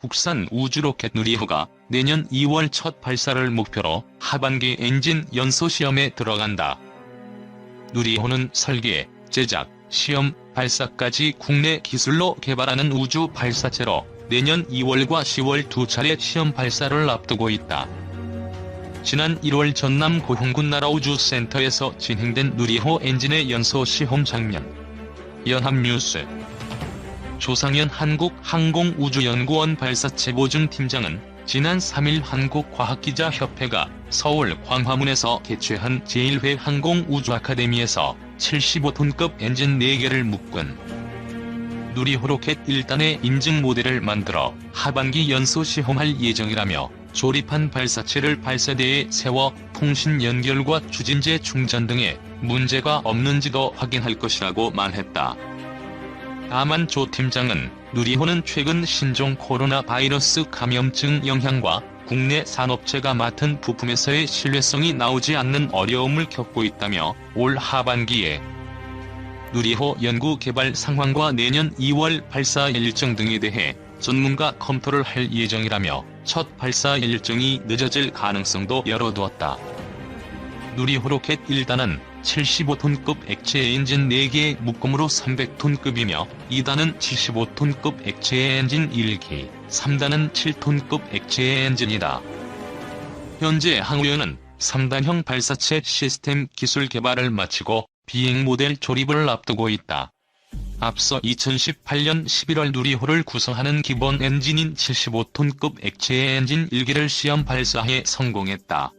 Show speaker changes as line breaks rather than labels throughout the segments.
국산 우주로켓 누리호가 내년 2월 첫 발사를 목표로 하반기 엔진 연소 시험에 들어간다. 누리호는 설계, 제작, 시험, 발사까지 국내 기술로 개발하는 우주 발사체로 내년 2월과 10월 두 차례 시험 발사를 앞두고 있다. 지난 1월 전남 고흥군 나라우주센터에서 진행된 누리호 엔진의 연소 시험 장면. 연합뉴스 조상현 한국항공우주연구원 발사체 보증팀장은 지난 3일 한국과학기자협회가 서울 광화문에서 개최한 제1회 항공우주아카데미에서 75톤급 엔진 4개를 묶은 누리호 로켓 1단의 인증 모델을 만들어 하반기 연소 시험할 예정이라며 조립한 발사체를 발사대에 세워 통신 연결과 추진제 충전 등의 문제가 없는지도 확인할 것이라고 말했다. 다만 조 팀장은 누리호는 최근 신종 코로나 바이러스 감염증 영향과 국내 산업체가 맡은 부품에서의 신뢰성이 나오지 않는 어려움을 겪고 있다며 올 하반기에 누리호 연구 개발 상황과 내년 2월 발사 일정 등에 대해 전문가 검토를 할 예정이라며 첫 발사 일정이 늦어질 가능성도 열어두었다. 누리호 로켓 1단은 75톤급 액체 엔진 4개 묶음으로 300톤급이며 2단은 75톤급 액체 엔진 1기, 3단은 7톤급 액체 엔진이다. 현재 항우연은 3단형 발사체 시스템 기술 개발을 마치고 비행 모델 조립을 앞두고 있다. 앞서 2018년 11월 누리호를 구성하는 기본 엔진인 75톤급 액체 엔진 1기를 시험 발사해 성공했다.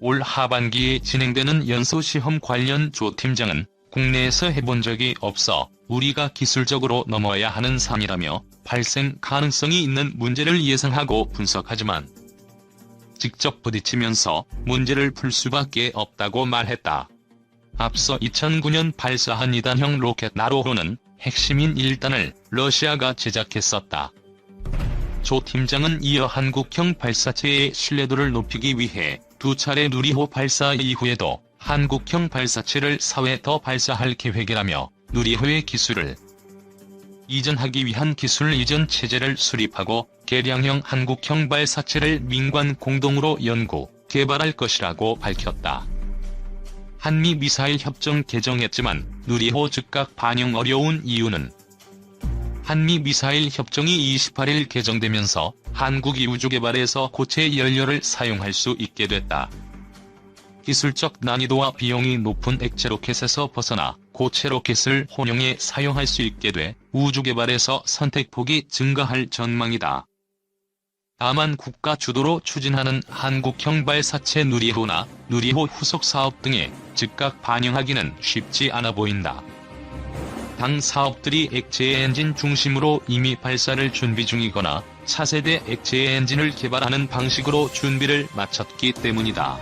올 하반기에 진행되는 연소 시험 관련 조 팀장은 국내에서 해본 적이 없어 우리가 기술적으로 넘어야 하는 산이라며 발생 가능성이 있는 문제를 예상하고 분석하지만 직접 부딪히면서 문제를 풀 수밖에 없다고 말했다. 앞서 2009년 발사한 2단형 로켓 나로호는 핵심인 1단을 러시아가 제작했었다. 조 팀장은 이어 한국형 발사체의 신뢰도를 높이기 위해 두 차례 누리호 발사 이후에도 한국형 발사체를 사회 더 발사할 계획이라며 누리호의 기술을 이전하기 위한 기술 이전 체제를 수립하고 개량형 한국형 발사체를 민관 공동으로 연구, 개발할 것이라고 밝혔다. 한미 미사일 협정 개정했지만 누리호 즉각 반영 어려운 이유는 한미 미사일 협정이 28일 개정되면서 한국이 우주개발에서 고체 연료를 사용할 수 있게 됐다. 기술적 난이도와 비용이 높은 액체 로켓에서 벗어나 고체 로켓을 혼용해 사용할 수 있게 돼 우주 개발에서 선택폭이 증가할 전망이다. 다만 국가 주도로 추진하는 한국형 발사체 누리호나 누리호 후속 사업 등에 즉각 반영하기는 쉽지 않아 보인다. 당 사업들이 액체 엔진 중심으로 이미 발사를 준비 중이거나 차세대 액체 엔진을 개발하는 방식으로 준비를 마쳤기 때문이다.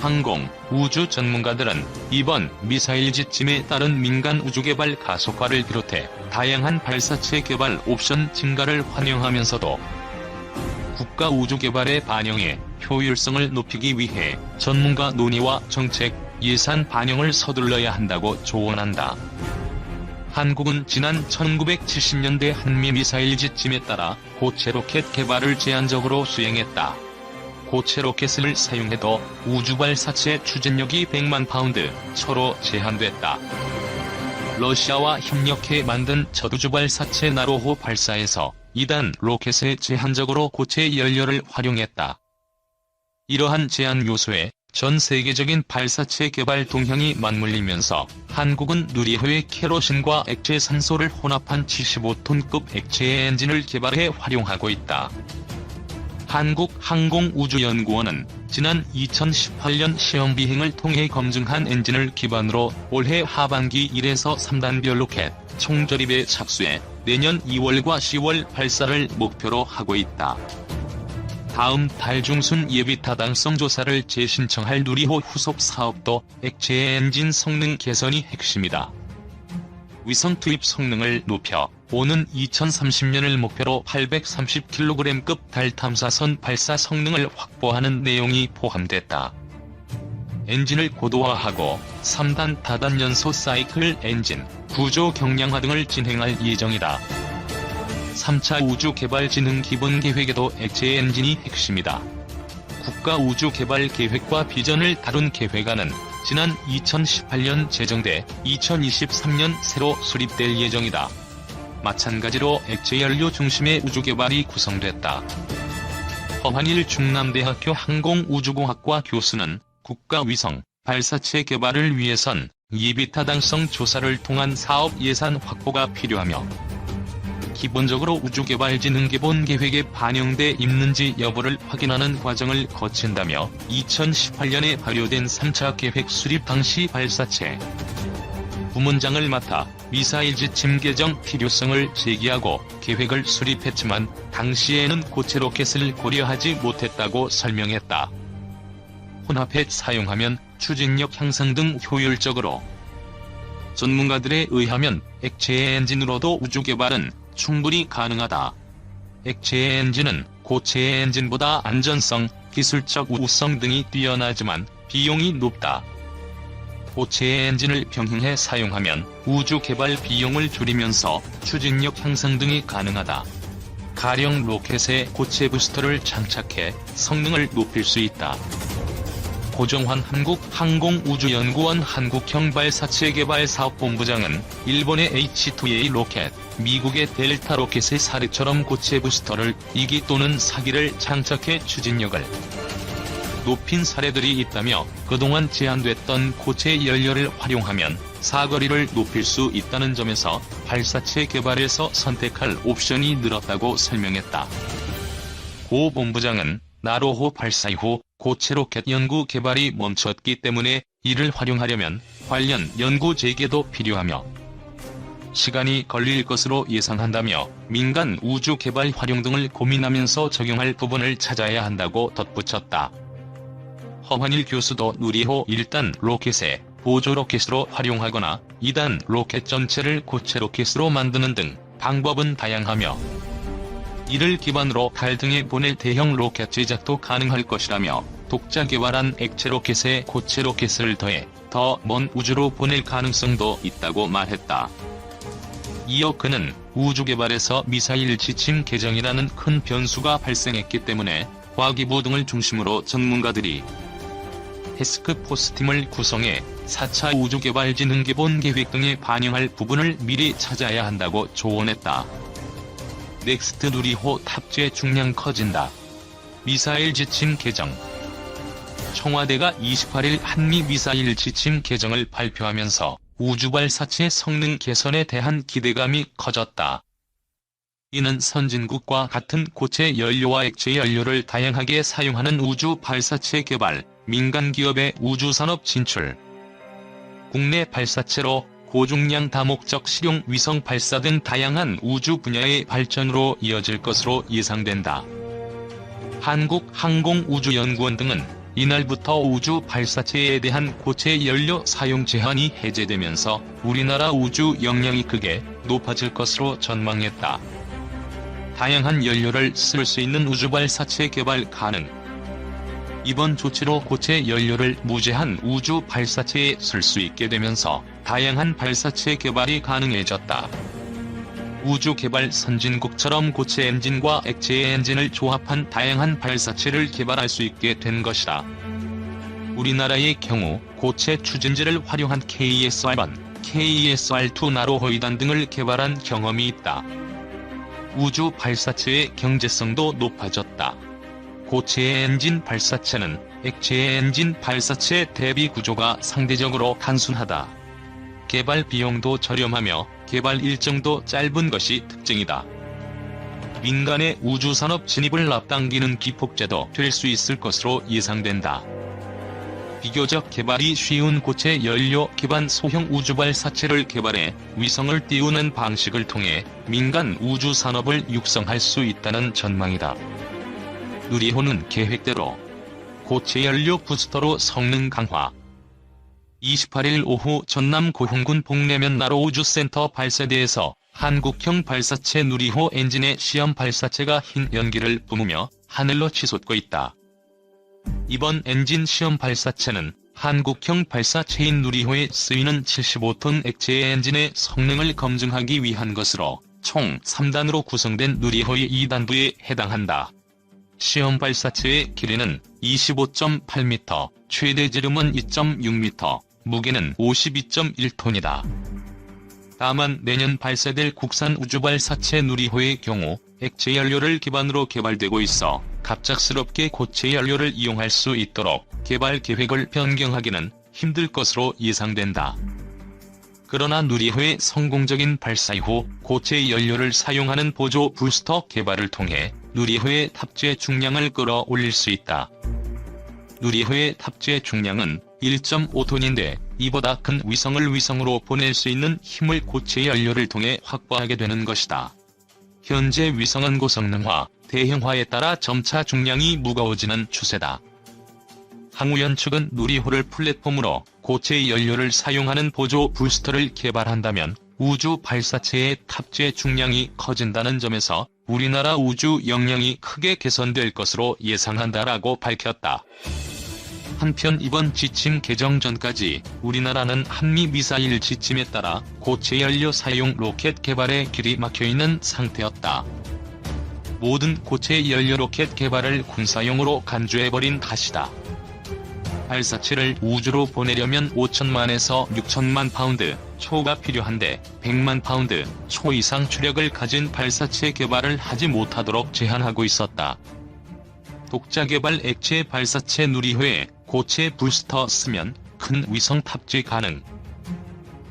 항공, 우주 전문가들은 이번 미사일 지침에 따른 민간 우주 개발 가속화를 비롯해 다양한 발사체 개발 옵션 증가를 환영하면서도 국가 우주 개발에 반영해 효율성을 높이기 위해 전문가 논의와 정책, 예산 반영을 서둘러야 한다고 조언한다. 한국은 지난 1970년대 한미 미사일 지침에 따라 고체 로켓 개발을 제한적으로 수행했다. 고체 로켓을 사용해도 우주발사체 추진력이 100만 파운드, 초로 제한됐다. 러시아와 협력해 만든 저우주발사체 나로호 발사에서 2단 로켓에 제한적으로 고체 연료를 활용했다. 이러한 제한 요소에 전 세계적인 발사체 개발 동향이 맞물리면서 한국은 누리호의 케로신과 액체 산소를 혼합한 75톤급 액체 엔진을 개발해 활용하고 있다. 한국항공우주연구원은 지난 2018년 시험 비행을 통해 검증한 엔진을 기반으로 올해 하반기 1에서 3단별 로켓 총조립에 착수해 내년 2월과 10월 발사를 목표로 하고 있다. 다음 달 중순 예비 타당성 조사를 재신청할 누리호 후속 사업도 액체 엔진 성능 개선이 핵심이다. 위성 투입 성능을 높여 오는 2030년을 목표로 830kg급 달 탐사선 발사 성능을 확보하는 내용이 포함됐다. 엔진을 고도화하고 3단 다단 연소 사이클 엔진, 구조 경량화 등을 진행할 예정이다. 3차 우주개발진흥 기본계획에도 액체 엔진이 핵심이다. 국가우주개발계획과 비전을 다룬 계획안은 지난 2018년 제정돼 2023년 새로 수립될 예정이다. 마찬가지로 액체 연료 중심의 우주개발이 구성됐다. 허한일 충남대학교 항공우주공학과 교수는 국가위성, 발사체 개발을 위해선 예비타당성 조사를 통한 사업 예산 확보가 필요하며 기본적으로 우주개발진흥기본 계획에 반영돼 있는지 여부를 확인하는 과정을 거친다며 2018년에 발효된 3차 계획 수립 당시 발사체 부문장을 맡아 미사일 지침 개정 필요성을 제기하고 계획을 수립했지만 당시에는 고체 로켓을 고려하지 못했다고 설명했다. 혼합해 사용하면 추진력 향상 등 효율적으로 전문가들에 의하면 액체 엔진으로도 우주 개발은 충분히 가능하다. 액체 엔진은 고체 엔진보다 안전성, 기술적 우수성 등이 뛰어나지만 비용이 높다. 고체 엔진을 병행해 사용하면 우주 개발 비용을 줄이면서 추진력 향상 등이 가능하다. 가령 로켓에 고체 부스터를 장착해 성능을 높일 수 있다. 고정환 한국항공우주연구원 한국형 발사체 개발 사업본부장은 일본의 H2A 로켓, 미국의 델타 로켓의 사례처럼 고체 부스터를 2기 또는 4기를 장착해 추진력을 높인 사례들이 있다며 그동안 제한됐던 고체 연료를 활용하면 사거리를 높일 수 있다는 점에서 발사체 개발에서 선택할 옵션이 늘었다고 설명했다. 고 본부장은 나로호 발사 이후 고체 로켓 연구 개발이 멈췄기 때문에 이를 활용하려면 관련 연구 재개도 필요하며 시간이 걸릴 것으로 예상한다며 민간 우주 개발 활용 등을 고민하면서 적용할 부분을 찾아야 한다고 덧붙였다. 허환일 교수도 누리호 1단 로켓에 보조 로켓으로 활용하거나 2단 로켓 전체를 고체 로켓으로 만드는 등 방법은 다양하며 이를 기반으로 달 등에 보낼 대형 로켓 제작도 가능할 것이라며 독자 개발한 액체 로켓에 고체 로켓을 더해 더 먼 우주로 보낼 가능성도 있다고 말했다. 이어 그는 우주 개발에서 미사일 지침 개정이라는 큰 변수가 발생했기 때문에 과기부 등을 중심으로 전문가들이 테스크 포스팀을 구성해 4차 우주개발진흥기본 계획 등에 반영할 부분을 미리 찾아야 한다고 조언했다. 넥스트 누리호 탑재 중량 커진다. 미사일 지침 개정 청와대가 28일 한미 미사일 지침 개정을 발표하면서 우주발사체 성능 개선에 대한 기대감이 커졌다. 이는 선진국과 같은 고체 연료와 액체 연료를 다양하게 사용하는 우주 발사체 개발, 민간 기업의 우주산업 진출, 국내 발사체로 고중량 다목적 실용 위성 발사 등 다양한 우주 분야의 발전으로 이어질 것으로 예상된다. 한국항공우주연구원 등은 이날부터 우주 발사체에 대한 고체 연료 사용 제한이 해제되면서 우리나라 우주 역량이 크게 높아질 것으로 전망했다. 다양한 연료를 쓸 수 있는 우주 발사체 개발 가능. 이번 조치로 고체 연료를 무제한 우주 발사체에 쓸 수 있게 되면서 다양한 발사체 개발이 가능해졌다. 우주 개발 선진국처럼 고체 엔진과 액체 엔진을 조합한 다양한 발사체를 개발할 수 있게 된 것이다. 우리나라의 경우 고체 추진제를 활용한 KSR1, KSR2 나로호이단 등을 개발한 경험이 있다. 우주 발사체의 경제성도 높아졌다. 고체 엔진 발사체는 액체 엔진 발사체 대비 구조가 상대적으로 단순하다. 개발 비용도 저렴하며 개발 일정도 짧은 것이 특징이다. 민간의 우주산업 진입을 앞당기는 기폭제도 될 수 있을 것으로 예상된다. 비교적 개발이 쉬운 고체 연료 기반 소형 우주발사체를 개발해 위성을 띄우는 방식을 통해 민간 우주 산업을 육성할 수 있다는 전망이다. 누리호는 계획대로 고체 연료 부스터로 성능 강화 28일 오후 전남 고흥군 복내면 나로 우주센터 발사대에서 한국형 발사체 누리호 엔진의 시험 발사체가 흰 연기를 뿜으며 하늘로 치솟고 있다. 이번 엔진 시험 발사체는 한국형 발사체인 누리호에 쓰이는 75톤 액체 엔진의 성능을 검증하기 위한 것으로 총 3단으로 구성된 누리호의 2단부에 해당한다. 시험 발사체의 길이는 25.8m, 최대 지름은 2.6m, 무게는 52.1톤이다. 다만 내년 발사될 국산 우주발사체 누리호의 경우 액체 연료를 기반으로 개발되고 있어 갑작스럽게 고체 연료를 이용할 수 있도록 개발 계획을 변경하기는 힘들 것으로 예상된다. 그러나 누리호의 성공적인 발사 이후 고체 연료를 사용하는 보조 부스터 개발을 통해 누리호의 탑재 중량을 끌어올릴 수 있다. 누리호의 탑재 중량은 1.5톤인데 이보다 큰 위성을 위성으로 보낼 수 있는 힘을 고체 연료를 통해 확보하게 되는 것이다. 현재 위성은 고성능화, 대형화에 따라 점차 중량이 무거워지는 추세다. 항우연 측은 누리호를 플랫폼으로 고체 연료를 사용하는 보조 부스터를 개발한다면 우주 발사체의 탑재 중량이 커진다는 점에서 우리나라 우주 역량이 크게 개선될 것으로 예상한다라고 밝혔다. 한편 이번 지침 개정 전까지 우리나라는 한미 미사일 지침에 따라 고체 연료 사용 로켓 개발에 길이 막혀있는 상태였다. 모든 고체 연료 로켓 개발을 군사용으로 간주해버린 탓이다. 발사체를 우주로 보내려면 5천만에서 6천만 파운드 초가 필요한데 100만 파운드 초 이상 추력을 가진 발사체 개발을 하지 못하도록 제한하고 있었다. 독자 개발 액체 발사체 누리호에 고체 부스터 쓰면 큰 위성 탑재 가능.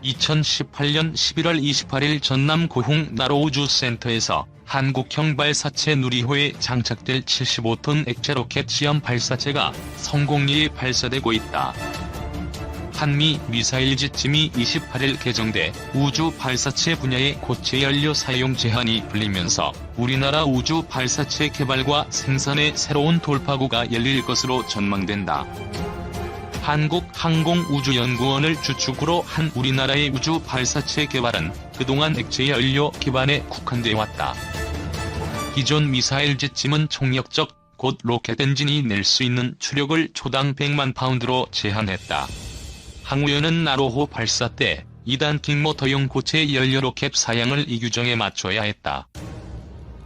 2018년 11월 28일 전남 고흥 나로우주센터에서 한국형 발사체 누리호에 장착될 75톤 액체 로켓 시험 발사체가 성공리에 발사되고 있다. 한미 미사일 지침이 28일 개정돼 우주 발사체 분야의 고체 연료 사용 제한이 풀리면서 우리나라 우주 발사체 개발과 생산의 새로운 돌파구가 열릴 것으로 전망된다. 한국항공우주연구원을 주축으로 한 우리나라의 우주 발사체 개발은 그동안 액체 연료 기반에 국한돼 왔다. 기존 미사일 지침은 총력적 곧 로켓 엔진이 낼 수 있는 추력을 초당 100만 파운드로 제한했다. 항우연은 나로호 발사 때 2단 킹모터용 고체 연료 로켓 사양을 이 규정에 맞춰야 했다.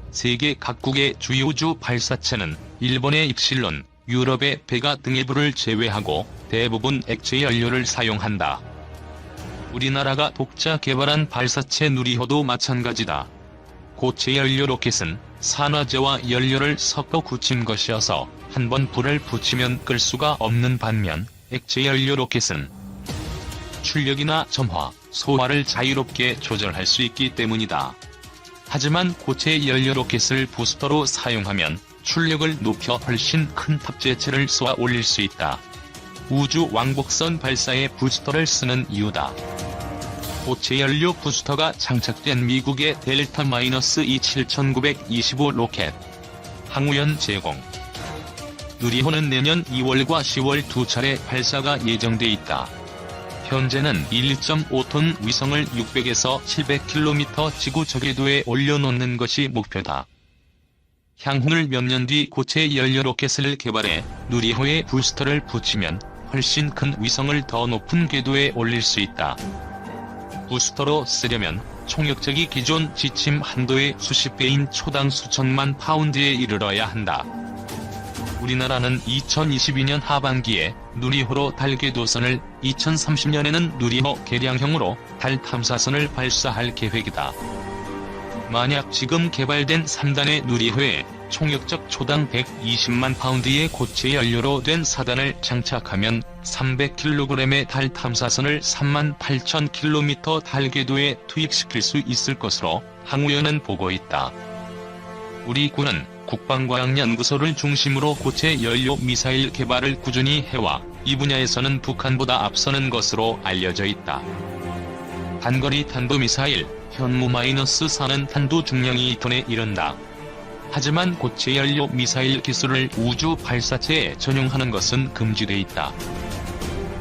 세계 각국의 주요 우주 발사체는 일본의 입실론, 유럽의 베가 등의 부를 제외하고 대부분 액체 연료를 사용한다. 우리나라가 독자 개발한 발사체 누리호도 마찬가지다. 고체 연료 로켓은 산화제와 연료를 섞어 굳힌 것이어서 한 번 불을 붙이면 끌 수가 없는 반면 액체 연료 로켓은 출력이나 점화, 소화를 자유롭게 조절할 수 있기 때문이다. 하지만 고체 연료 로켓을 부스터로 사용하면 출력을 높여 훨씬 큰 탑재체를 쏘아 올릴 수 있다. 우주 왕복선 발사에 부스터를 쓰는 이유다. 고체 연료 부스터가 장착된 미국의 델타-E 7925 로켓. 항우연 제공. 누리호는 내년 2월과 10월 두 차례 발사가 예정돼 있다. 현재는 1.5톤 위성을 600에서 700km 지구 저궤도에 올려놓는 것이 목표다. 향후를 몇년 뒤 고체 연료 로켓을 개발해 누리호에 부스터를 붙이면 훨씬 큰 위성을 더 높은 궤도에 올릴 수 있다. 부스터로 쓰려면 총력적이 기존 지침 한도의 수십 배인 초당 수천만 파운드에 이르러야 한다. 우리나라는 2022년 하반기에 누리호로 달 궤도선을 2030년에는 누리호 개량형으로 달 탐사선을 발사할 계획이다. 만약 지금 개발된 3단의 누리호에 총력적 초당 120만 파운드의 고체 연료로 된 4단을 장착하면 300kg의 달 탐사선을 3만 8천 km 달 궤도에 투입시킬 수 있을 것으로 항우연은 보고 있다. 우리 군은 국방과학연구소를 중심으로 고체 연료 미사일 개발을 꾸준히 해와 이 분야에서는 북한보다 앞서는 것으로 알려져 있다. 단거리 탄도미사일, 현무-4는 탄도 중량이 2톤에 이른다. 하지만 고체 연료 미사일 기술을 우주 발사체에 전용하는 것은 금지돼 있다.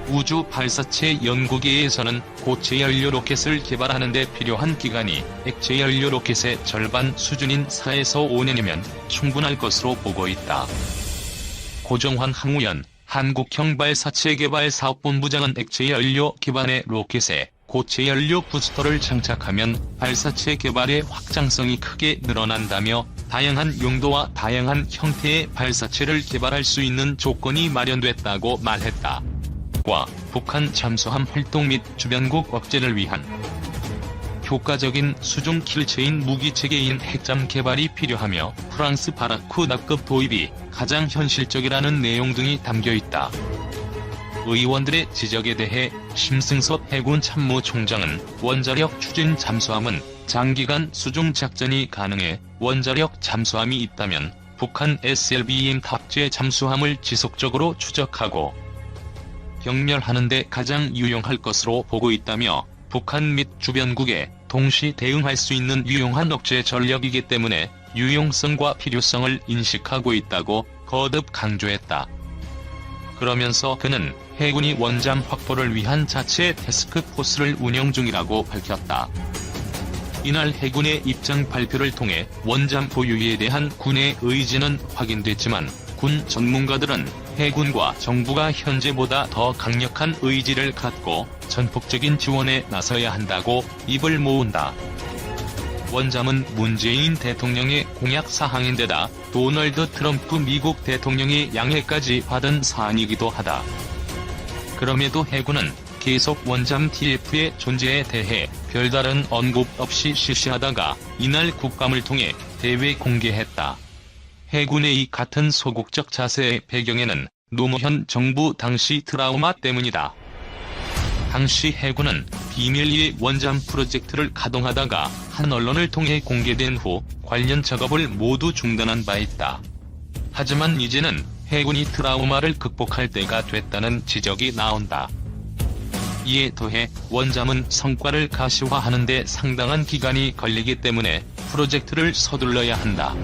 우주 발사체 연구계에서는 고체 연료 로켓을 개발하는 데 필요한 기간이 액체 연료 로켓의 절반 수준인 4에서 5년이면 충분할 것으로 보고 있다. 고정환 항우연 한국형 발사체 개발 사업본부장은 액체 연료 기반의 로켓에 고체 연료 부스터를 장착하면 발사체 개발의 확장성이 크게 늘어난다며 다양한 용도와 다양한 형태의 발사체를 개발할 수 있는 조건이 마련됐다고 말했다. 과 북한 잠수함 활동 및 주변국 억제를 위한 효과적인 수중 킬체인 무기체계인 핵잠 개발이 필요하며 프랑스 바라쿠다급 도입이 가장 현실적이라는 내용 등이 담겨 있다. 의원들의 지적에 대해 심승섭 해군 참모총장은 원자력 추진 잠수함은 장기간 수중 작전이 가능해 원자력 잠수함이 있다면 북한 SLBM 탑재 잠수함을 지속적으로 추적하고 경멸하는 데 가장 유용할 것으로 보고 있다며 북한 및 주변국에 동시 대응할 수 있는 유용한 억제 전력이기 때문에 유용성과 필요성을 인식하고 있다고 거듭 강조했다. 그러면서 그는 해군이 원잠 확보를 위한 자체 테스크포스를 운영 중이라고 밝혔다. 이날 해군의 입장 발표를 통해 원잠 보유에 대한 군의 의지는 확인됐지만 군 전문가들은 해군과 정부가 현재보다 더 강력한 의지를 갖고 전폭적인 지원에 나서야 한다고 입을 모은다. 원잠은 문재인 대통령의 공약 사항인데다 도널드 트럼프 미국 대통령의 양해까지 받은 사안이기도 하다. 그럼에도 해군은 계속 원잠 TF의 존재에 대해 별다른 언급 없이 실시하다가 이날 국감을 통해 대외 공개했다. 해군의 이 같은 소극적 자세의 배경에는 노무현 정부 당시 트라우마 때문이다. 당시 해군은 비밀리에 원잠 프로젝트를 가동하다가 한 언론을 통해 공개된 후 관련 작업을 모두 중단한 바 있다. 하지만 이제는 해군이 트라우마를 극복할 때가 됐다는 지적이 나온다. 이에 더해 원잠은 성과를 가시화하는 데 상당한 기간이 걸리기 때문에 프로젝트를 서둘러야 한다.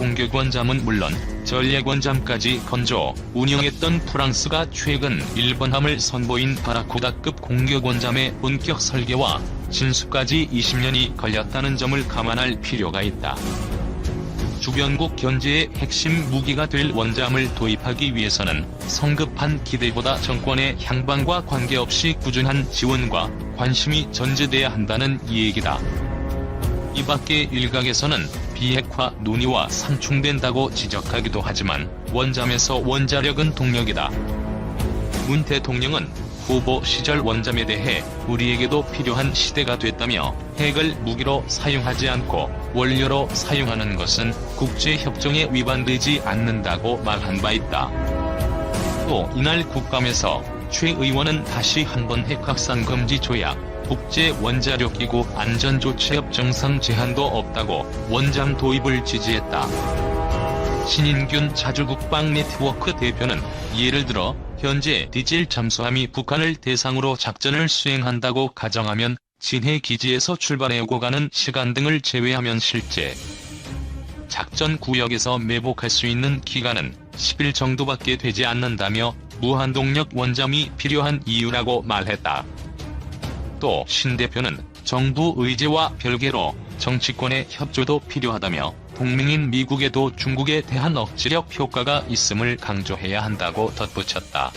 공격 원잠은 물론 전략 원잠까지 건조, 운영했던 프랑스가 최근 일본함을 선보인 바라쿠다급 공격 원잠의 본격 설계와 진수까지 20년이 걸렸다는 점을 감안할 필요가 있다. 주변국 견제의 핵심 무기가 될 원잠을 도입하기 위해서는 성급한 기대보다 정권의 향방과 관계없이 꾸준한 지원과 관심이 전제돼야 한다는 이야기다. 이 밖에 일각에서는 비핵화 논의와 상충된다고 지적하기도 하지만 원잠에서 원자력은 동력이다. 문 대통령은 후보 시절 원잠에 대해 우리에게도 필요한 시대가 됐다며 핵을 무기로 사용하지 않고 원료로 사용하는 것은 국제협정에 위반되지 않는다고 말한 바 있다. 또 이날 국감에서 최 의원은 다시 한번 핵 확산 금지 조약, 국제 원자력기구 안전조치협 정상 제한도 없다고 원잠 도입을 지지했다. 신인균 자주국방 네트워크 대표는 예를 들어 현재 디젤 잠수함이 북한을 대상으로 작전을 수행한다고 가정하면 진해 기지에서 출발해 오고 가는 시간 등을 제외하면 실제 작전 구역에서 매복할 수 있는 기간은 10일 정도밖에 되지 않는다며 무한동력 원잠이 필요한 이유라고 말했다. 또 신 대표는 정부 의제와 별개로 정치권의 협조도 필요하다며 동맹인 미국에도 중국에 대한 억지력 효과가 있음을 강조해야 한다고 덧붙였다.